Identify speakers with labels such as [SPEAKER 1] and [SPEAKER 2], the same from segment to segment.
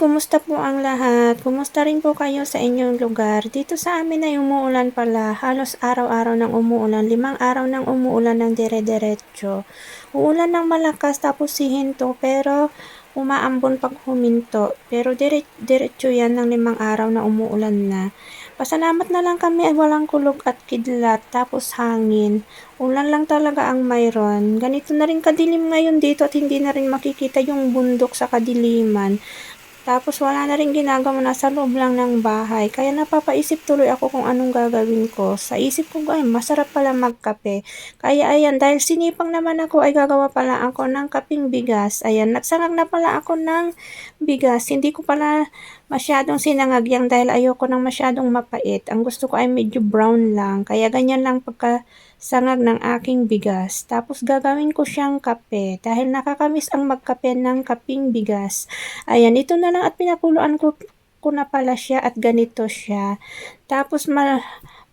[SPEAKER 1] kumusta po ang lahat? Kumusta rin po kayo sa inyong lugar? Dito sa amin ay umuulan pala. Halos araw-araw nang umuulan. Limang araw nang umuulan ng dire-diretso. Uulan ng malakas tapos sihinto pero umaambon pag huminto. Pero dire diretso yan ng limang araw na umuulan na. Pasalamat na lang kami ay walang kulog at kidlat tapos hangin. Ulan lang talaga ang mayroon. Ganito na rin kadilim ngayon dito at hindi na rin makikita yung bundok sa kadiliman. Tapos wala na rin ginagawa, nasa loob lang ng bahay. Kaya napapaisip tuloy ako kung anong gagawin ko. Sa isip ko, ay masarap pala magkape. Kaya ayan, dahil sinipang naman ako, ay gagawa pala ako ng kaping bigas. Ayan, nagsangag na pala ako ng bigas. Hindi ko pala masyadong sinangag yan dahil ayoko nang masyadong mapait. Ang gusto ko ay medyo brown lang. Kaya ganyan lang pagka sangag ng aking bigas. Tapos gagawin ko siyang kape dahil nakakamiss ang magkape ng kaping bigas. Ayan, ito na lang at pinakuluan ko, ko na pala siya at ganito siya. Tapos ma,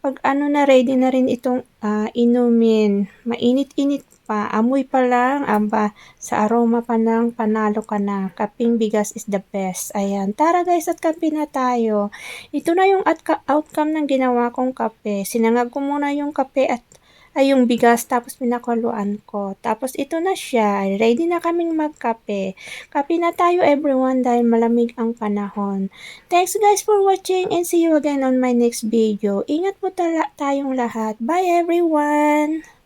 [SPEAKER 1] pag ano na ready na rin itong uh, inumin. Mainit-init pa. Amoy pa lang. Aba, sa aroma pa ng panalo ka na. Kaping bigas is the best. Ayan. Tara guys at kape na tayo. Ito na yung at outcome ng ginawa kong kape. Sinangag ko muna yung kape at ay yung bigas tapos pinakuluan ko. Tapos ito na siya. Ready na kaming magkape. Kape na tayo everyone dahil malamig ang panahon. Thanks guys for watching and see you again on my next video. Ingat po tala tayong lahat. Bye everyone!